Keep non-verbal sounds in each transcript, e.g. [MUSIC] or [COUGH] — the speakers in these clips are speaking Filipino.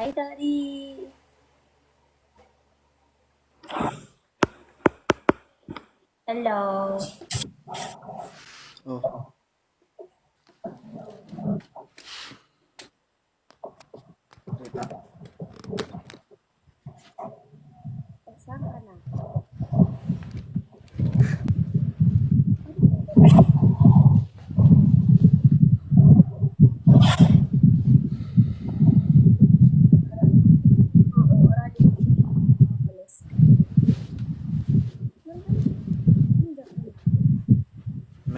Hi, Daddy. Hello. Oh.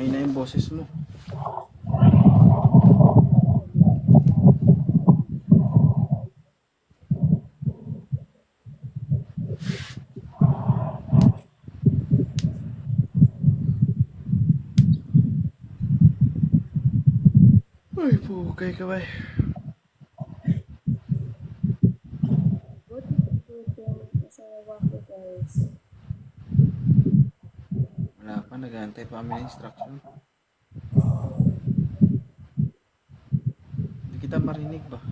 May na yung boses mo. Ay, pukay ka ba? Good, Wala pa, kami instruction. Kita marinig ba?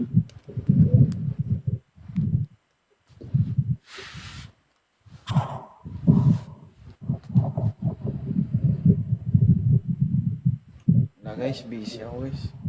Wala guys, ako guys.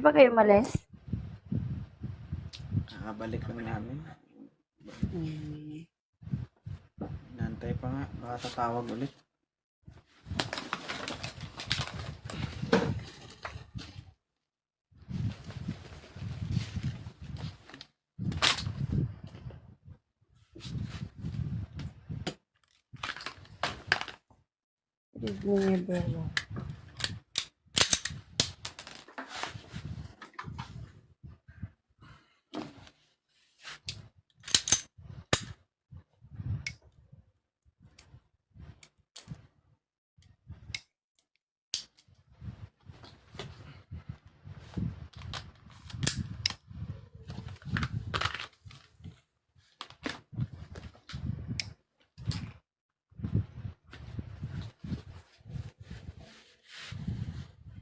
Di ba kayo malis? Nakabalik lang namin. Hmm. Nantay pa nga, baka tatawag ulit. Good evening,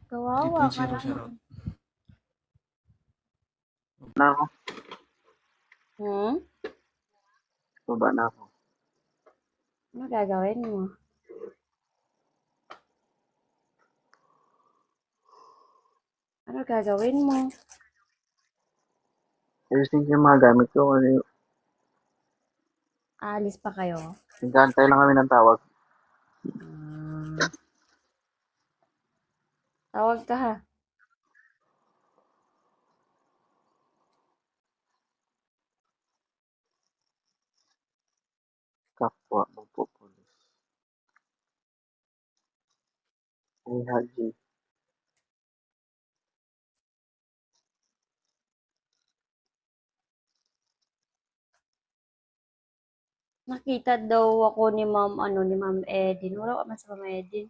Kawawa ka 3.0 naman. na ako. Hmm? Baba na ako. Ano gagawin mo? Ano gagawin mo? Ayusin ko yung mga gamit ko kasi Aalis pa kayo? nagkantay lang kami ng tawag. Ah. Tawag ka ha. Kapwa magpupulis. Ay, Haji. Nakita daw ako ni Ma'am ano ni Ma'am Edin. Wala ka man sa Ma'am Edin.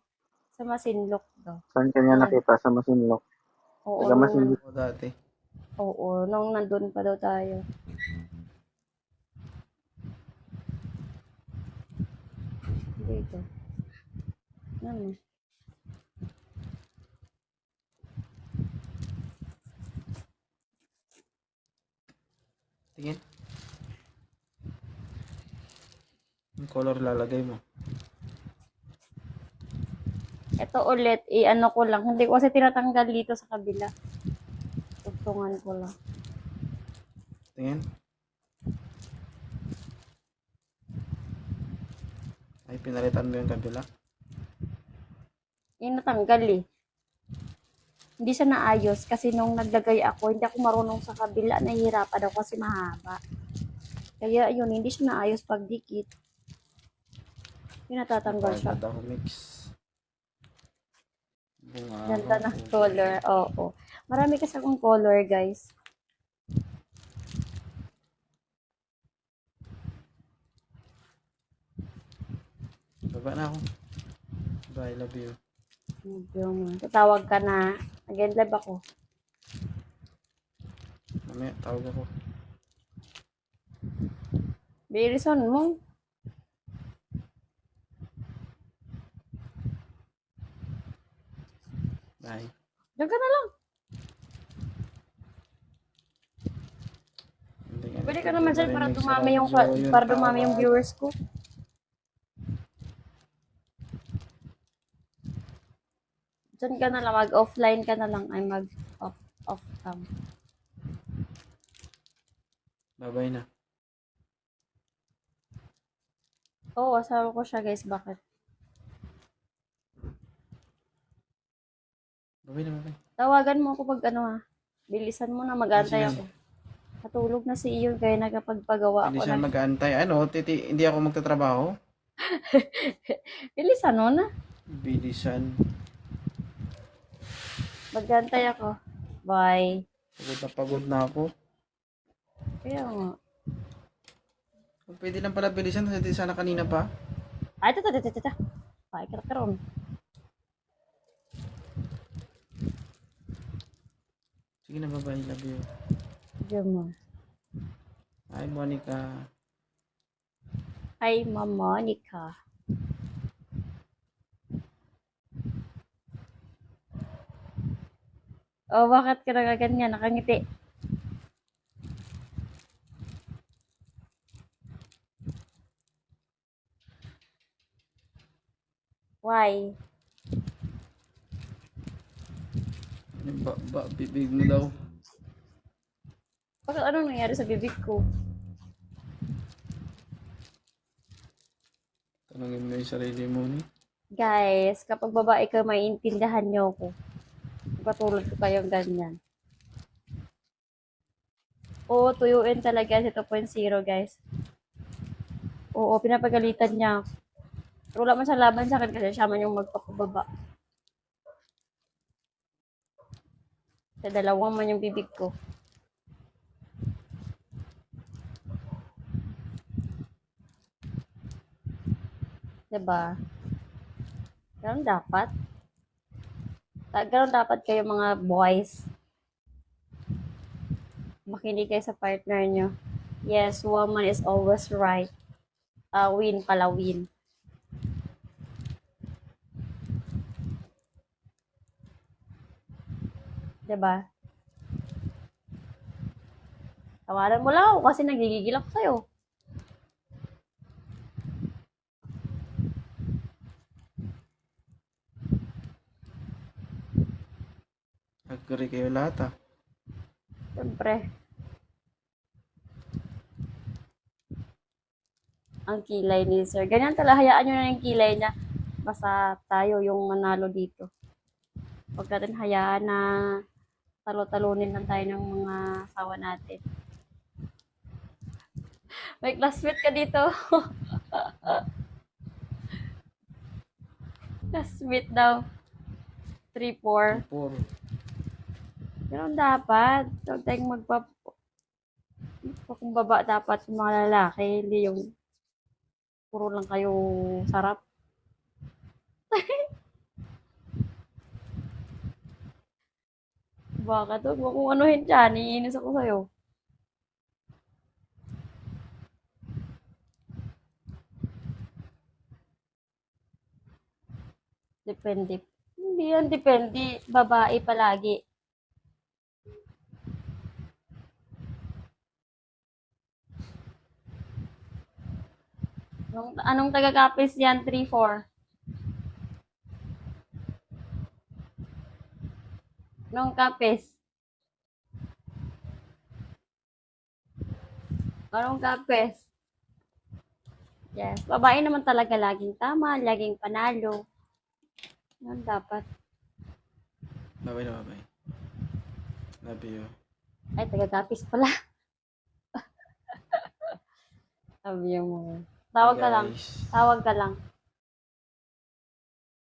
Sa Masinlok daw. Saan kanya nakita? Sa Masinlok. Oo, Taga Masinlok. Ako dati. oo, nung nandun pa daw tayo. Dito. Ano? Tingin. Yung color lalagay mo. Ito ulit, i-ano ko lang. Hindi ko kasi tinatanggal dito sa kabila. Tugtungan ko lang. Tingin. Ay, pinalitan mo yung kabila. Yung natanggal eh. Hindi siya naayos kasi nung naglagay ako, hindi ako marunong sa kabila. Nahihirapan ako kasi mahaba. Kaya yun, hindi siya naayos pag dikit. Yung natatanggal siya. Ako mix. Bunga. Ganda ng color. Oo. Marami kasi akong color, guys. Baba na ako. Bye, love you. Yung tatawag ka na. Again, live ako. Mamaya, tawag ako. Bilison mo. Bye. Diyan ka na lang. Pwede ka naman marinig para dumami yung, para dumami yung viewers ko. Diyan ka na lang, mag-offline ka na lang, ay mag-off off cam. Bye-bye na. Oo, asawa ko siya guys, bakit? Bye-bye na, bye-bye. Tawagan mo ako pag ano ha. Bilisan mo na, mag-antay Sige. ako. Natulog na si Iyon kaya nagkapagpagawa Hindi ako siya na. mag-aantay. Ano, titi, hindi ako magtatrabaho? [LAUGHS] Bilisan mo na. Bilisan. Mag-antay ako. Bye. Pagod na pagod na ako. Kaya nga. Pwede lang pala bilisan, hindi sana kanina pa. Ay, ito, ito, ito. Bye, karakaroon. Sige na, bye-bye. Love you. Diyan mo. Hi, Monica. Hi, Ma'am Monica. Oh, bakit ka nagaganyan? Nakangiti. Why? Yung Ba, ba, bibig mo daw. Bakit anong nangyari sa bibig ko? Tanungin mo yung sarili mo ni. Guys, kapag babae ka, maiintindihan niyo ako. Patulad ko kayong ganyan. Oo, tuyuin talaga si 2.0, guys. Oo, pinapagalitan niya. Pero wala man siya laban sa akin kasi siya man yung magpapababa. Sa dalawang man yung bibig ko. Diba? Ganun dapat. Ganun dapat kayo mga boys. Makinig kayo sa partner nyo. Yes, woman is always right. Ah, win pala, win. Diba? Tawaran mo lang ako kasi nagigigil ako sa'yo. Agree kayo lahat ah. Siyempre. Ang kilay ni sir. Ganyan talaga. Hayaan nyo na yung kilay niya. Basta tayo yung manalo dito. Huwag natin hayaan na talo-talunin lang tayo ng mga asawa natin. May classmate ka dito. [LAUGHS] classmate daw. 3-4. Four. Ganun dapat. Huwag tayong magpap... Magpakumbaba dapat yung mga lalaki. Hindi yung puro lang kayo sarap. [LAUGHS] Bakit? Huwag mo kung anuhin dyan. Iinis ako sa'yo. Depende. Hindi yan depende. Babae palagi. Anong, anong taga-kapis yan? 3-4. Anong kapis? Anong kapis? Yes. Babae naman talaga laging tama, laging panalo. Yan dapat. Bye-bye na, bye-bye. Love you. Ay, taga-kapis pala. Sabi yung mga. Tawag ka lang. Guys. Tawag ka lang.